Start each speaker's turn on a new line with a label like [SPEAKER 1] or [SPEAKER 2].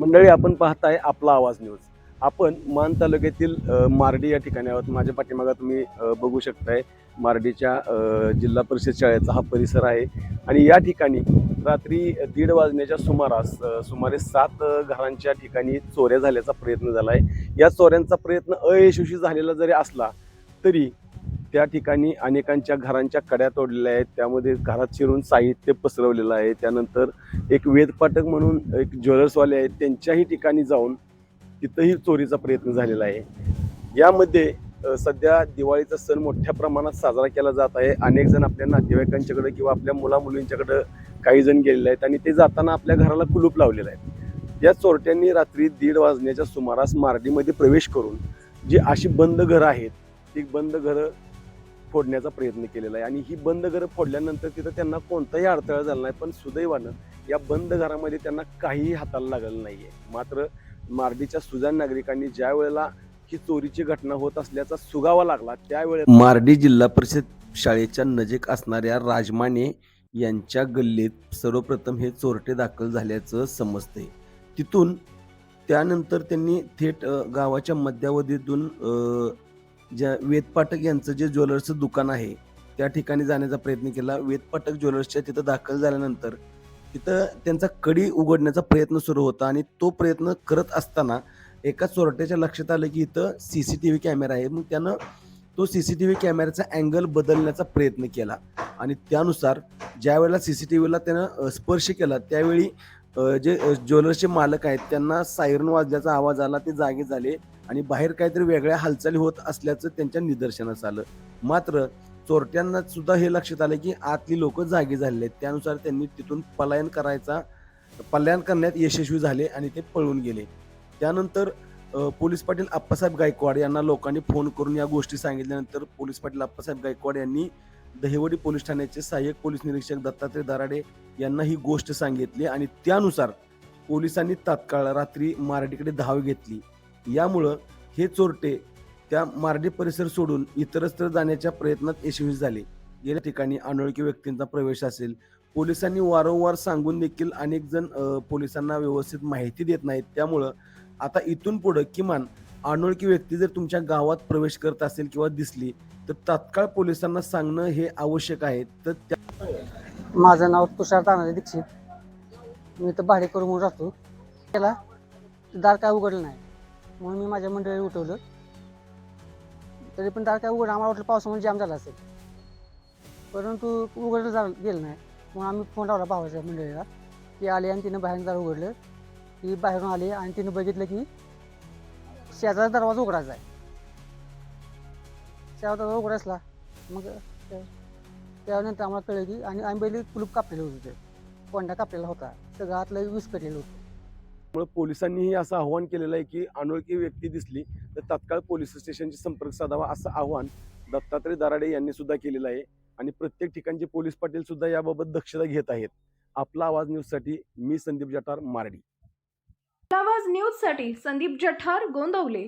[SPEAKER 1] मंडळी आपण पाहताय आपला आवाज न्यूज. आपण मान तालुक्यातील मार्डी या ठिकाणी आहोत. माझ्या पाठीमागा तुम्ही बघू शकताय मार्डीच्या जिल्हा परिषद शाळेचा हा परिसर आहे. आणि या ठिकाणी रात्री दीड वाजण्याच्या सुमारास सुमारे सात घरांच्या ठिकाणी चोऱ्या झाल्याचा प्रयत्न झाला आहे या चोऱ्यांचा प्रयत्न अयशस्वी झालेला जरी असला तरी त्या ठिकाणी अनेकांच्या घरांच्या कड्या तोडलेल्या आहेत. त्यामध्ये घरात शिरून साहित्य पसरवलेलं आहे. त्यानंतर एक वेदपाठक म्हणून एक ज्वेलर्सवाले आहेत. त्यांच्याही ठिकाणी जाऊन तिथंही चोरीचा प्रयत्न झालेला आहे. यामध्ये सध्या दिवाळीचा सण मोठ्या प्रमाणात साजरा केला जात आहे. अनेक जण आपल्या नातेवाईकांच्याकडे किंवा आपल्या मुलामुलींच्याकडे काही जण गेलेले आहेत आणि ते जाताना आपल्या घराला कुलूप लावलेलं आहे या चोरट्यांनी रात्री दीड वाजण्याच्या सुमारास मार्डीमध्ये प्रवेश करून जी अशी बंद घरं आहेत ती बंद घरं फोडण्याचा प्रयत्न केलेला आहे. आणि ही बंद घरं फोडल्यानंतर तिथं त्यांना कोणताही अडथळा झाला नाही पण सुदैवानं या बंद घरामध्ये त्यांना काहीही हाताला लागलं नाही आहे मात्र मार्डीच्या सुजाण नागरिकांनी ज्या वेळेला ही चोरीची घटना होत असल्याचा सुगावा लागला त्यावेळेस मार्डी जिल्हा परिषद शाळेच्या नजीक असणाऱ्या राजमाने यांच्या गल्लीत सर्वप्रथम हे चोरटे दाखल झाल्याचं समजते तिथून त्यानंतर त्यांनी थेट गावाच्या मध्यावधीतून ज्या ज्या वेदपाठक यांचं जे ज्वेलर्सचं दुकान आहे त्या ठिकाणी जाण्याचा प्रयत्न केला. वेदपाठक ज्वेलर्सच्या तिथं दाखल झाल्यानंतर तिथं त्यांचा कडी उघडण्याचा प्रयत्न सुरू होता आणि तो प्रयत्न करत असताना एका चोरट्याच्या लक्षात आलं की इथं C C T V camera आहे. मग त्यानं तो सी सी टी व्ही कॅमेऱ्याचा अँगल बदलण्याचा प्रयत्न केला आणि त्यानुसार ज्या वेळेला सी सी टी व्हीला त्यानं स्पर्श केला त्यावेळी जे ज्वेलर्सचे मालक आहेत त्यांना सायरन वाजल्याचा आवाज आला ते जागे झाले. आणि बाहेर काहीतरी वेगळ्या हालचाली होत असल्याचं त्यांच्या निदर्शनास आलं. मात्र चोरट्यांना सुद्धा हे लक्षात आलं की आतली लोक जागी झालेले आहेत. त्यानुसार त्यांनी तिथून पलायन करायचा पलायन करण्यात यशस्वी झाले आणि ते पळून गेले. त्यानंतर पोलीस पाटील आप्पासाहेब गायकवाड यांना लोकांनी फोन करून या गोष्टी सांगितल्यानंतर पोलीस पाटील आप्पासाहेब गायकवाड यांनी दहिवडी पोलीस ठाण्याचे सहाय्यक पोलीस निरीक्षक दत्तात्रय दराडे यांना ही गोष्ट सांगितली आणि त्यानुसार पोलिसांनी तात्काळ रात्री मार्डीकडे धाव घेतली. यामुळं हे चोरटे त्या मार्डी परिसर सोडून इतरत्र जाण्याच्या प्रयत्नात यशस्वी झाले. गेल्या ठिकाणी अनोळखी व्यक्तींचा प्रवेश असेल. पोलिसांनी वारंवार सांगून देखील अनेक जण पोलिसांना व्यवस्थित माहिती देत नाहीत. त्यामुळं आता इथून पुढं किमान अनोळखी व्यक्ती जर तुमच्या गावात प्रवेश करत असेल किंवा दिसली तर तात्काळ पोलिसांना सांगणं हे आवश्यक आहे. तर त्या
[SPEAKER 2] माझं नाव तुषार तानाजी दीक्षित. मी तर भाडेकरू म्हणून राहतो. त्याला दार काय उघडलं नाही. म्हणून मी माझ्या मंडळी उठवलं. तरी पण दार काय उघडलं आम्हाला वाटलं पावसामुळे जाम झाला असेल. परंतु उघडलं जा गेलं नाही. म्हणून आम्ही फोन लावला भावाच्या मंडळीला. ती आली आणि तिनं बाहेर दार उघडलं. ती बाहेरून आली आणि तिनं बघितलं की शेजारचा दरवाजा उघडायचा आहे. शेजारचा दरवाजा उघडायला मग त्या- त्यानंतर आम्हाला कळलं की आणि आंबेली कुलूप कापलेलं होतं ते. कोंडा कापलेला होता. सगळं आतलं विस्कटलेलं होतं.
[SPEAKER 1] त्यामुळे पोलिसांनीही असं आव्हान केलेलं आहे की अनोळखी व्यक्ती दिसली तर तात्काळ पोलीस स्टेशनशी संपर्क साधावा असं आव्हान दत्तात्रय दराडे यांनी सुद्धा केलेलं आहे. आणि प्रत्येक ठिकाणचे पोलीस पाटील सुद्धा याबाबत दक्षता घेत आहेत. आपला आवाज न्यूजसाठी मी संदीप जठार मारडी
[SPEAKER 3] आवाज न्यूजसाठी संदीप जठार गोंदवले.